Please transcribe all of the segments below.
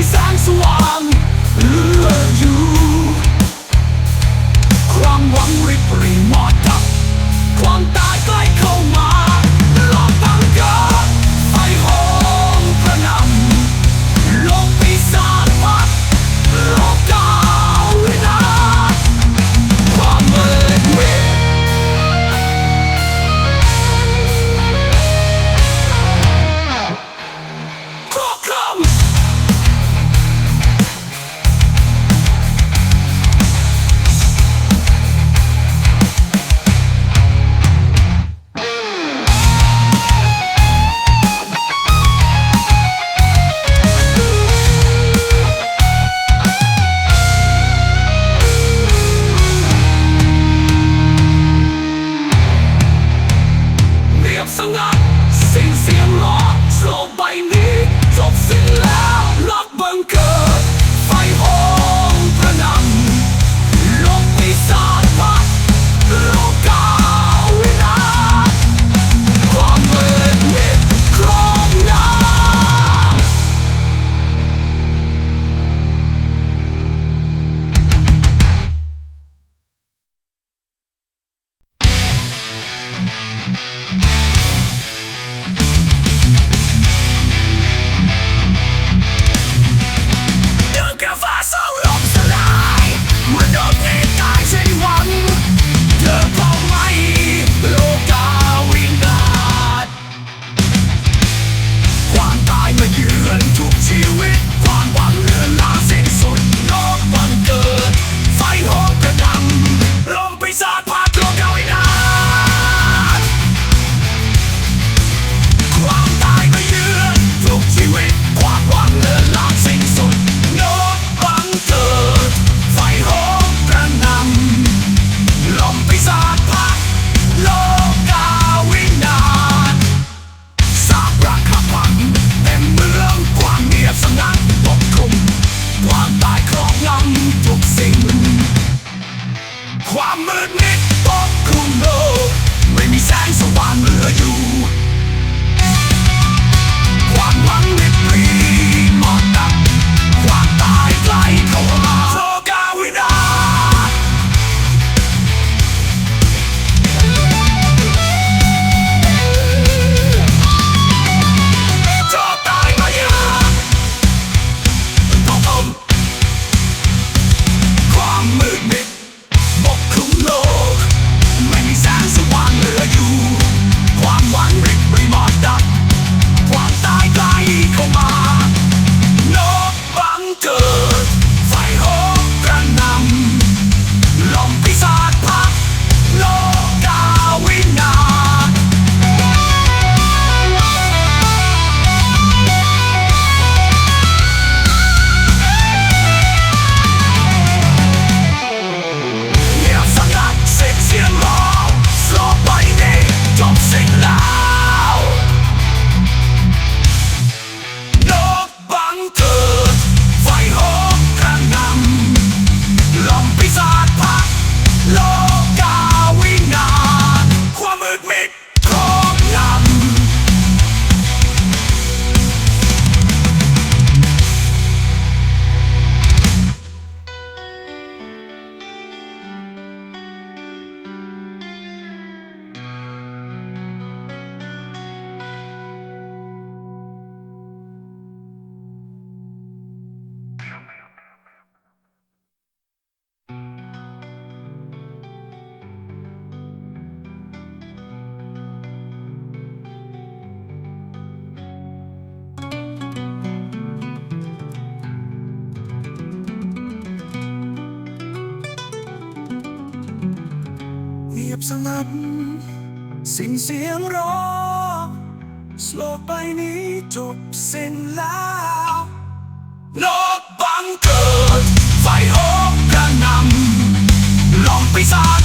I'm songs one สียงร้องสโลกไปนี้จบสิ้นแล้วนกบังเกิดไฟโหมกระนำลองไปสร้าง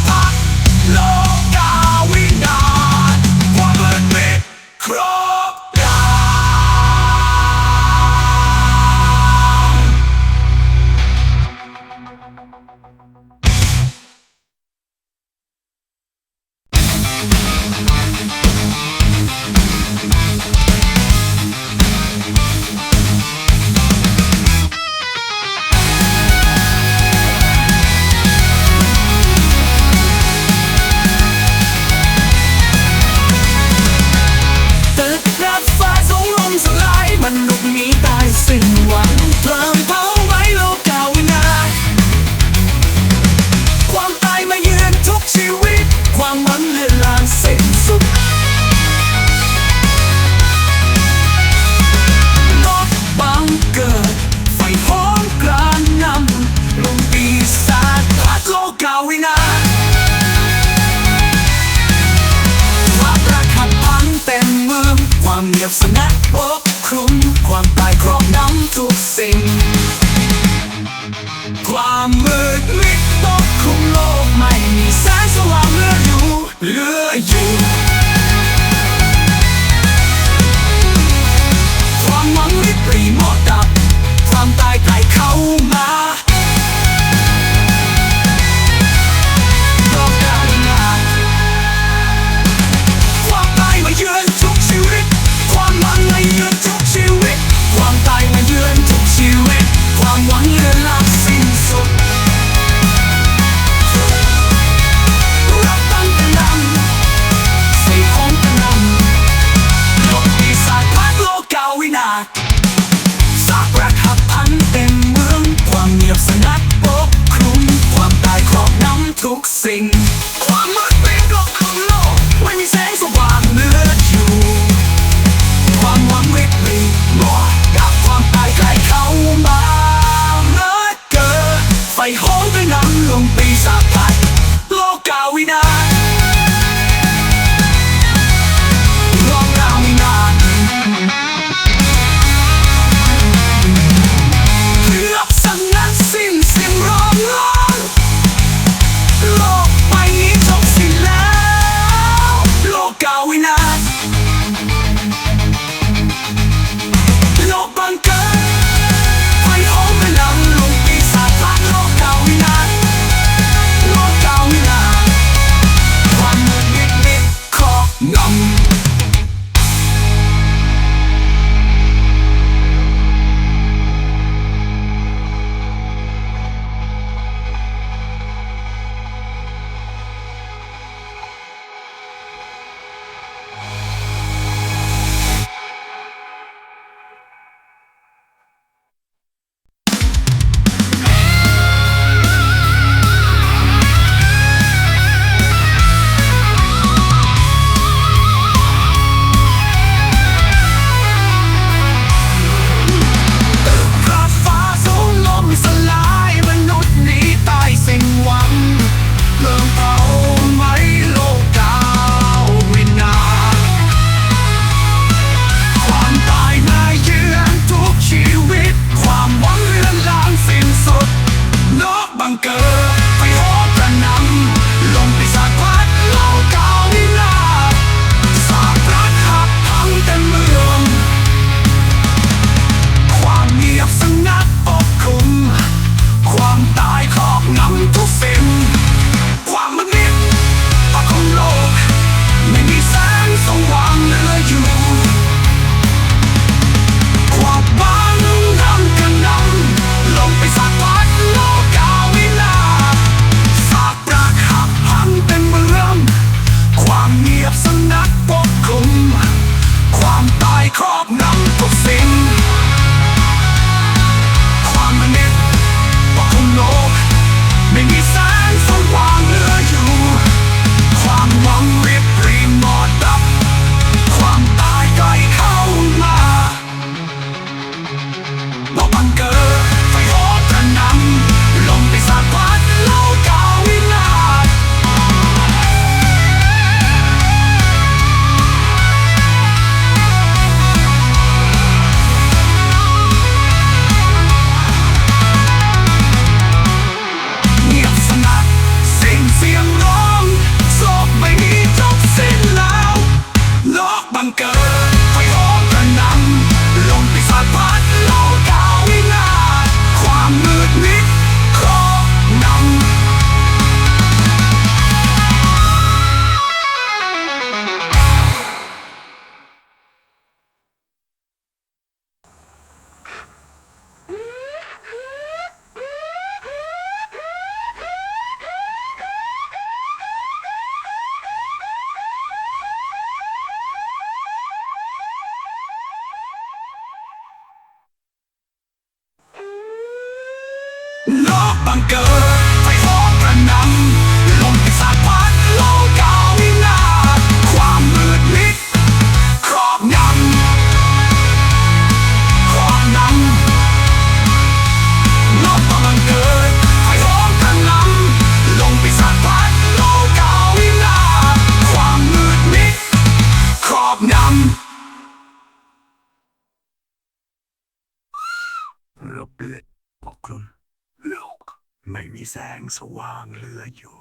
แสงสว่างเหลืออยู่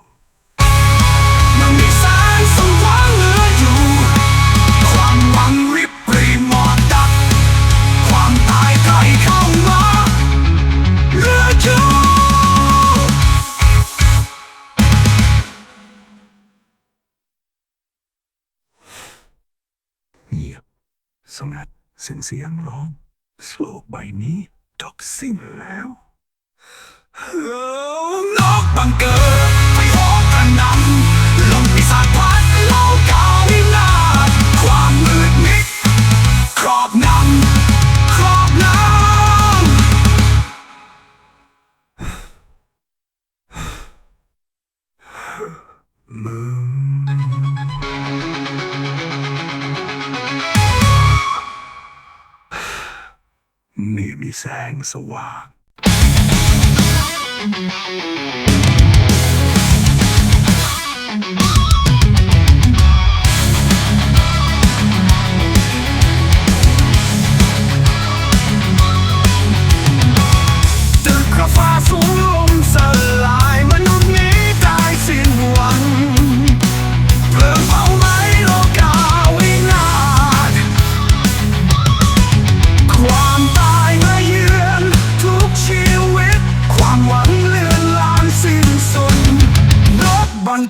มันมีแสงสว่างเหลืออยู่ ความหวังริบรีหมอนดับความตายใกล้เข้ามาเหลืออยู่เงียสงัดเสียงร้องโลกใบนี้จบสิ้นแล้ว นกบังเกิดไม่หอกกระนำลมปีศาจพัดเล่ากาวินาศความมืดมิดครอบนำครอบนำมือนี่มีแสงสว่าง Thank you.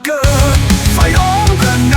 tanken, vijanden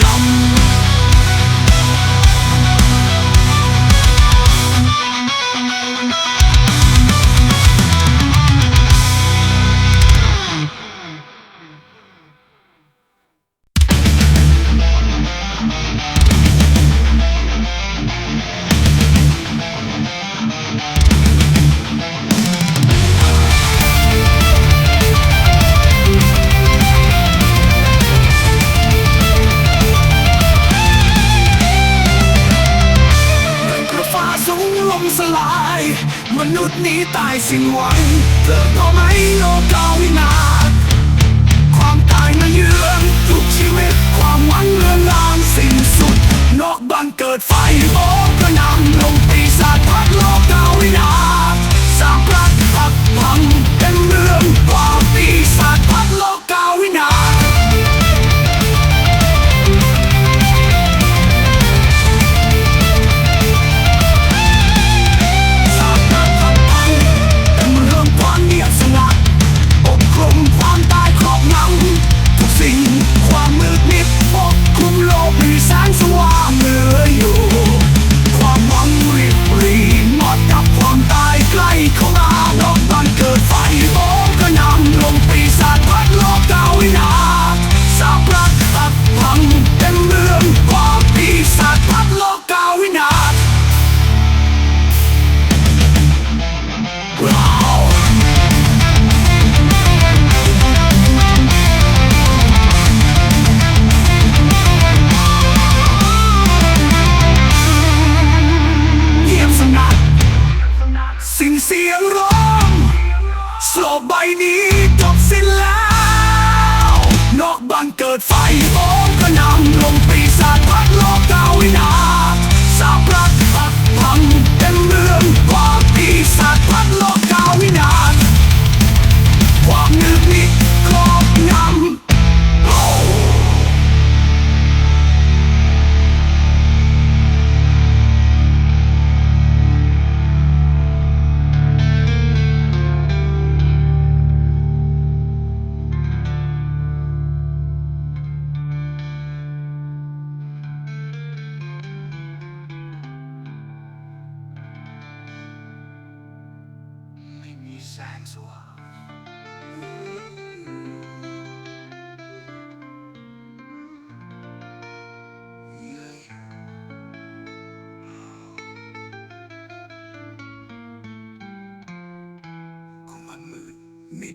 งำ ดมิ